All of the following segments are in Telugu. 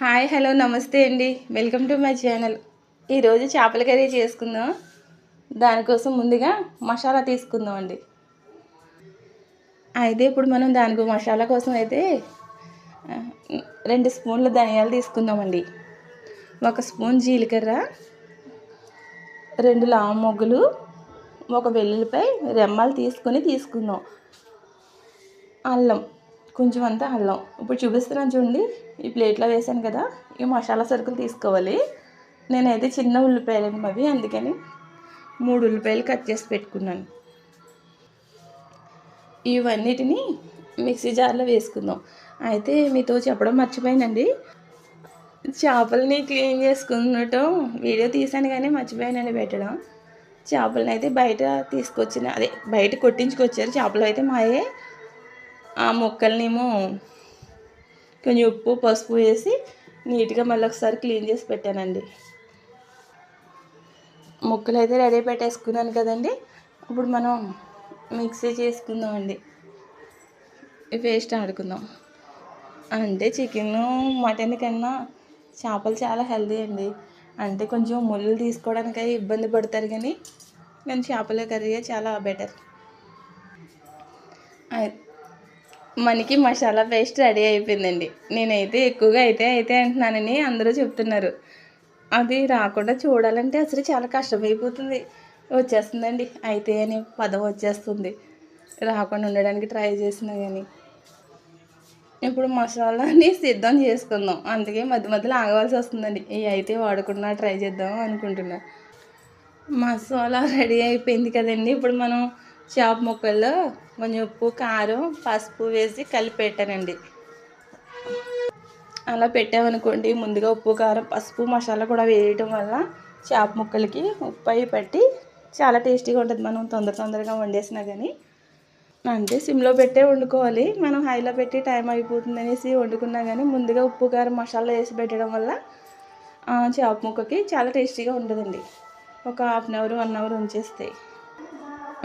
హాయ్ హలో నమస్తే అండి. Welcome to my channel. ఈరోజు చేపల కర్రీ చేసుకుందాం. దానికోసం ముందుగా మసాలా తీసుకుందాం అండి. అయితే ఇప్పుడు మనం దానికి మసాలా కోసం అయితే రెండు స్పూన్ల ధనియాలు తీసుకుందామండి ఒక స్పూన్ జీలకర్ర రెండు లావ మొగ్గులు ఒక వెల్లుల్లిపై రెమ్మలు తీసుకొని తీసుకుందాం. అల్లం. కొంచెం అంతా అల్లం. ఇప్పుడు చూపిస్తున్నాను చూడండి ఈ ప్లేట్లో వేసాను కదా ఈ మసాలా సరుకులు తీసుకోవాలి. నేనైతే చిన్న ఉల్లిపాయలు అవి అందుకని మూడు ఉల్లిపాయలు కట్ చేసి పెట్టుకున్నాను. ఇవన్నిటిని మిక్సీ జార్లో వేసుకుందాం. అయితే మీతో చెప్పడం మర్చిపోయానండి. చేపలని క్లీన్ చేసుకున్నటం వీడియో తీసాను కానీ మర్చిపోయానండి పెట్టడం. చేపలను అయితే బయట తీసుకొచ్చిన అదే బయట కొట్టించుకొచ్చారు చేపలు అయితే మాయే. ఆ మొక్కలనేమో కొంచెం ఉప్పు పసుపు వేసి నీట్గా మళ్ళీ ఒకసారి క్లీన్ చేసి పెట్టానండి. ముక్కలు అయితే రెడీ పెట్టేసుకున్నాను కదండి. ఇప్పుడు మనం మిక్సీ చేసుకుందామండి. పేస్ట్ ఆడుకుందాం. అంటే చికెన్ మటన్ కన్నా చేపలు చాలా హెల్దీ అండి. అంటే కొంచెం ముళ్ళు తీసుకోవడానికి ఇబ్బంది పడతారు కానీ కానీ చేపల కర్రీ చాలా బెటర్. మనకి మసాలా పేస్ట్ రెడీ అయిపోయిందండి. నేనైతే ఎక్కువగా అయితే అయితే అంటున్నానని అందరూ చెప్తున్నారు. అది రాకుండా చూడాలంటే అసలు చాలా కష్టమైపోతుంది. వచ్చేస్తుందండి. అయితే అని పదం వచ్చేస్తుంది. రాకుండా ఉండడానికి ట్రై చేసినా కానీ ఇప్పుడు మసాలాని సిద్ధం చేసుకుందాం. అందుకే మధ్య మధ్యలో ఆగవలసి వస్తుందండి. ఇవి అయితే వాడకుండా ట్రై చేద్దాం అనుకుంటున్నా. మసాలా రెడీ అయిపోయింది కదండి. ఇప్పుడు మనం చేప ముక్కల్లో కొంచెం ఉప్పు కారం పసుపు వేసి కలిపి పెట్టానండి అలా పెట్టామనుకోండి ముందుగా ఉప్పు కారం పసుపు మసాలా కూడా వేయటం వల్ల చేప ముక్కలకి ఉప్పు అయి పట్టి చాలా టేస్టీగా ఉంటుంది. మనం తొందర తొందరగా వండేసినా కానీ అంటే సిమ్లో పెట్టే వండుకోవాలి. మనం హైలో పెట్టి టైం అయిపోతుంది అనేసి వండుకున్నా కానీ ముందుగా ఉప్పు కారం మసాలా వేసి పెట్టడం వల్ల చేప ముక్కకి చాలా టేస్టీగా ఉంటుందండి. ఒక half an hour one hour ఉంచేస్తాయి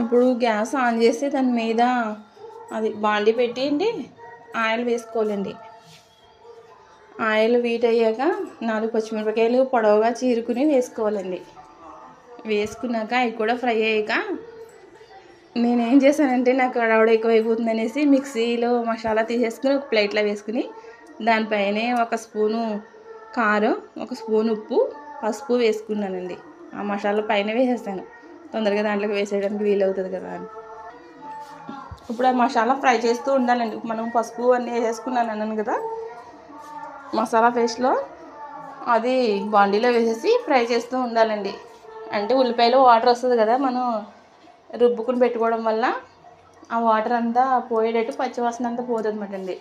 ఇప్పుడు గ్యాస్ ఆన్ చేసి దాని మీద అది బాండి పెట్టేయండి ఆయిల్ వేసుకోవాలండి. ఆయిల్ వీట్ అయ్యాక నాలుగు పచ్చిమిరపకాయలు పొడవుగా చీరుకుని వేసుకోవాలండి. వేసుకున్నాక అవి కూడా ఫ్రై అయ్యాక నేనేం చేశానంటే నాకు అడవడ ఎక్కువ అయిపోతుంది అనేసి మిక్సీలో మసాలా తీసేసుకుని ఒక ప్లేట్లో వేసుకుని దానిపైనే ఒక స్పూను కారం ఒక స్పూన్ ఉప్పు పసుపు వేసుకున్నానండి. ఆ మసాలా పైన వేసేస్తాను. తొందరగా దాంట్లోకి వేసేయడానికి వీలవుతుంది కదా అని. ఇప్పుడు ఆ మసాలా ఫ్రై చేస్తూ ఉండాలండి. మనం పసుపు అన్నీ వేసేసుకున్నాను అన్నాను కదా. మసాలా పేస్ట్లో అది బాండీలో వేసేసి ఫ్రై చేస్తూ ఉండాలండి. అంటే ఉల్లిపాయలో వాటర్ వస్తుంది కదా మనం రుబ్బుకుని పెట్టుకోవడం వల్ల ఆ వాటర్ అంతా పోయేటట్టు పచ్చివాసన అంతా పోతుంది అనమాట అండి.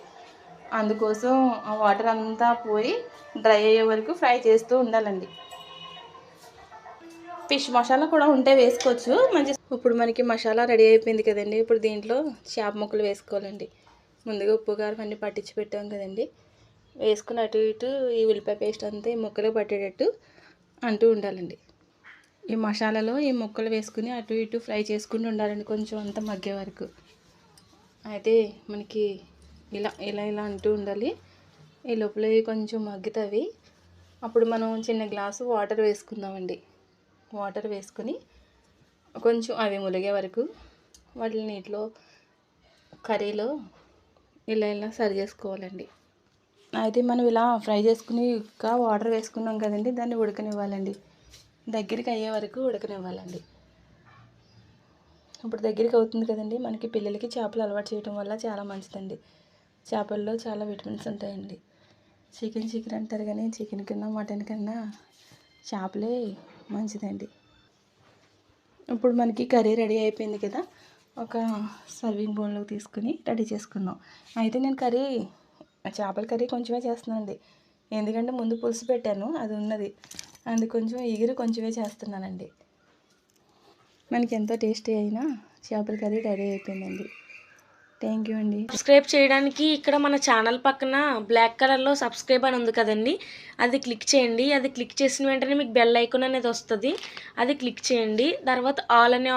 అందుకోసం ఆ వాటర్ అంతా పోయి డ్రై అయ్యే వరకు ఫ్రై చేస్తూ ఉండాలండి. ఫిష్ మసాలా కూడా ఉంటే వేసుకోవచ్చు. మంచి ఇప్పుడు మనకి మసాలా రెడీ అయిపోయింది కదండి. ఇప్పుడు దీంట్లో చేప ముక్కలు వేసుకోవాలండి. ముందుగా ఉప్పు కారం అన్ని పట్టించి పెట్టాం కదండి. వేసుకుని అటు ఇటు ఈ ఉల్లిపాయ పేస్ట్ అంతా ఈ ముక్కలు పట్టేటట్టు అంటూ ఉండాలండి. ఈ మసాలాలో ఈ ముక్కలు వేసుకుని అటు ఇటు ఫ్రై చేసుకుంటూ ఉండాలండి. కొంచెం అంతా మగ్గే వరకు. అయితే మనకి ఇలా ఇలా ఇలా అంటూ ఉండాలి. ఈ లోపల కొంచెం మగ్గుతాయి. అప్పుడు మనం చిన్న గ్లాసు వాటర్ వేసుకుందామండి. వాటర్ వేసుకొని కొంచెం అవి ములిగే వరకు వాటిని నీటిలో కర్రీలో ఇలా ఇలా సరి చేసుకోవాలండి. అయితే మనం ఇలా ఫ్రై చేసుకుని ఇంకా వాటర్ వేసుకున్నాం కదండి దాన్ని ఉడకనివ్వాలండి. దగ్గరికి అయ్యే వరకు ఉడకనివ్వాలండి. ఇప్పుడు దగ్గరికి అవుతుంది కదండి మనకి పిల్లలకి చేపలు అలవాటు చేయడం వల్ల చాలా మంచిదండి. చేపల్లో చాలా విటమిన్స్ ఉంటాయండి. చికెన్ చికెన్ అంటారు కానీ చికెన్ కన్నా మటన్ కన్నా చేపలే మంచిదండి. ఇప్పుడు మనకి కర్రీ రెడీ అయిపోయింది కదా ఒక సర్వింగ్ బౌల్లోకి తీసుకుని రెడీ చేసుకుందాం. అయితే నేను కర్రీ చేపల కర్రీ కొంచెమే చేస్తున్నానండి. ఎందుకంటే ముందు పులుసు పెట్టాను అది ఉన్నది. అందు కొంచెం ఎగిరి కొంచెమే చేస్తున్నానండి. మనకి ఎంతో టేస్టీ అయినా చేపల కర్రీ రెడీ అయిపోయిందండి. థ్యాంక్ యూ అండి. సబ్స్క్రైబ్ చేయడానికి ఇక్కడ మన ఛానల్ పక్కన బ్లాక్ కలర్లో సబ్స్క్రైబ్ అని ఉంది కదండి. అది క్లిక్ చేయండి. అది క్లిక్ చేసిన వెంటనే మీకు బెల్ ఐకాన్ అనేది వస్తుంది. అది క్లిక్ చేయండి. తర్వాత ఆల్ అనే